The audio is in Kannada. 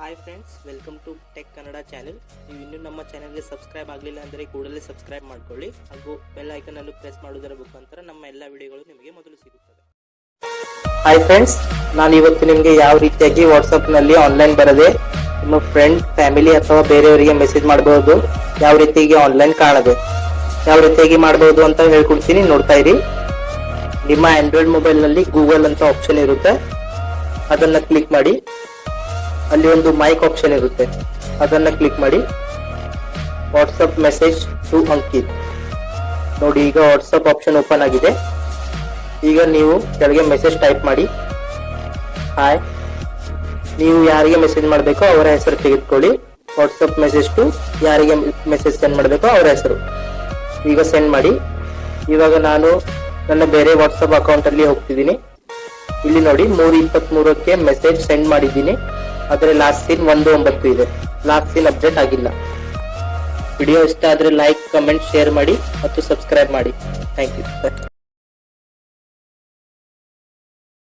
Hi friends welcome to tech Kannada channel ನೀವು ಇನ್ನೂ ನಮ್ಮ ಚಾನೆಲ್ಗೆ ಸಬ್ಸ್ಕ್ರೈಬ್ ಆಗಲಿಲ್ಲ ಅಂದರೆ ಕೂಡಲೇ ಸಬ್ಸ್ಕ್ರೈಬ್ ಮಾಡ್ಕೊಳ್ಳಿ. ಹಾಗೂ ಬೆಲ್ ಐಕನ್ ಅನ್ನು ಪ್ರೆಸ್ ಮಾಡುವುದರ ಮುಖಾಂತರ ನಮ್ಮ ಎಲ್ಲ ವಿಡಿಯೋಗಳು ನಿಮಗೆ ಮೊದಲು ಸಿಗುತ್ತದೆ ಹಾಯ್ ಫ್ರೆಂಡ್ಸ್ ನಾನು ಇವತ್ತು ನಿಮಗೆ ಯಾವ ರೀತಿಯಾಗಿ ವಾಟ್ಸಪ್ನಲ್ಲಿ ಆನ್ಲೈನ್ ಬರದೆ ನಿಮ್ಮ ಫ್ರೆಂಡ್ ಫ್ಯಾಮಿಲಿ ಅಥವಾ ಬೇರೆಯವರಿಗೆ ಮೆಸೇಜ್ ಮಾಡಬಹುದು ಯಾವ ರೀತಿಯಾಗಿ ಆನ್ಲೈನ್ ಕಾಣದೆ, ಯಾವ ರೀತಿಯಾಗಿ ಮಾಡಬಹುದು ಅಂತ ಹೇಳ್ಕೊಡ್ತೀನಿ. ನೋಡ್ತಾ ಇರಿ. ನಿಮ್ಮ ಆಂಡ್ರಾಯ್ಡ್ ಮೊಬೈಲ್ನಲ್ಲಿ ಗೂಗಲ್ ಅಂತ ಆಪ್ಷನ್ ಇರುತ್ತೆ. ಅದನ್ನು ಕ್ಲಿಕ್ ಮಾಡಿ. ಅಲ್ಲಿ ಒಂದು ಮೈಕ್ ಆಪ್ಷನ್ ಇರುತ್ತೆ. ಅದನ್ನ ಕ್ಲಿಕ್ ಮಾಡಿ. ವಾಟ್ಸಪ್ ಮೆಸೇಜ್ ಟು ಅಂಕಿತ್ ನೋಡಿ, ಈಗ ವಾಟ್ಸಪ್ ಆಪ್ಷನ್ ಓಪನ್ ಆಗಿದೆ. ಈಗ ನೀವು ಕೆಳಗೆ ಮೆಸೇಜ್ ಟೈಪ್ ಮಾಡಿ. ಹಾಯ್ ನೀವು ಯಾರಿಗೆ ಮೆಸೇಜ್ ಮಾಡಬೇಕೋ ಅವರ ಹೆಸರು ತೆಗೆದುಕೊಳ್ಳಿ. ವಾಟ್ಸಪ್ ಮೆಸೇಜ್ ಟು ಯಾರಿಗೆ ಮೆಸೇಜ್ ಸೆಂಡ್ ಮಾಡಬೇಕೋ ಅವರ ಹೆಸರು. ಈಗ ಸೆಂಡ್ ಮಾಡಿ. ಇವಾಗ ನಾನು ನನ್ನ ಬೇರೆ ವಾಟ್ಸಪ್ ಅಕೌಂಟ್ ಅಲ್ಲಿ ಹೋಗ್ತಿದ್ದೀನಿ. ಇಲ್ಲಿ ನೋಡಿ ಮೂರು ಇಪ್ಪತ್ತ್ ಮೂರಕ್ಕೆ ಮೆಸೇಜ್ ಸೆಂಡ್ ಮಾಡಿದ್ದೀನಿ. ಆದರೆ ಲಾಸ್ಟ್ ಸೀನ್ ಒಂದು ಒಂಬತ್ತು ಇದೆ. ಲಾಸ್ಟ್ ಸೀನ್ ಅಪ್ಡೇಟ್ ಆಗಿಲ್ಲ. ವಿಡಿಯೋ ಇಷ್ಟ ಆದ್ರೆ ಲೈಕ್ ಕಮೆಂಟ್ ಶೇರ್ ಮಾಡಿ ಮತ್ತು ಸಬ್ಸ್ಕ್ರೈಬ್ ಮಾಡಿ. Thank you